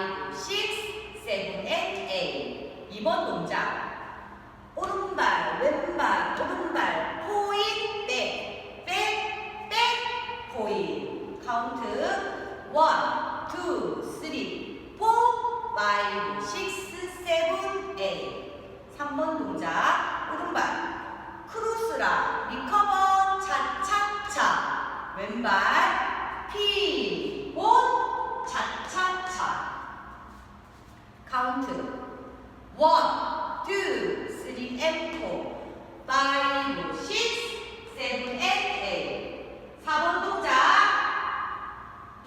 5, 6, 7, 8, 8 2번 동작. 오른발, 왼발, 오른발 포인, 백, 백, 백 포인 카운트. 1, 2, 3, 4, 5, 6, 7, 8 3번 동작. 오른발. 크루스라. 리커버. 차차차. 왼발. 피, 본. 카운트. 원, 투, 쓰리, 앤 포. 파이브, 식스, 세븐, 앤 에잇. 4번 동작.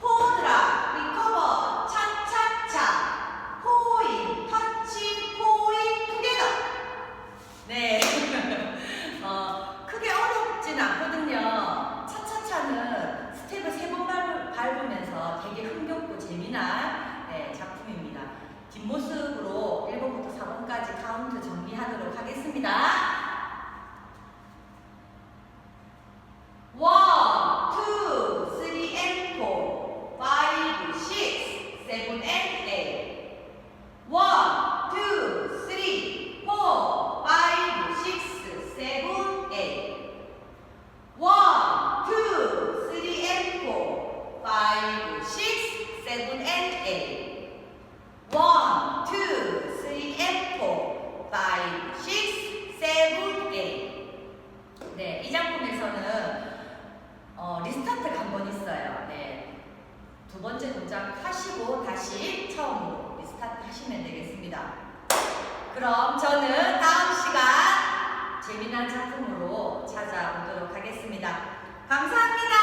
포드라, 리커버, 차차차. 포인, 터치, 포인, 투게더. 네. 어, 크게 어렵진 않거든요. 차차차는 스텝을 세 번 밟으면서 되게 흥겹고 재미난 네, eight. One, two, three, and four, five, six, seven, eight. 네, 이 작품에서는 어, 리스타트 한번 있어요. 네. 두 번째 동작 하시고 다시 처음으로 리스타트 하시면 되겠습니다. 그럼 저는 다음 시간 재미난 작품으로 찾아오도록 하겠습니다. 감사합니다.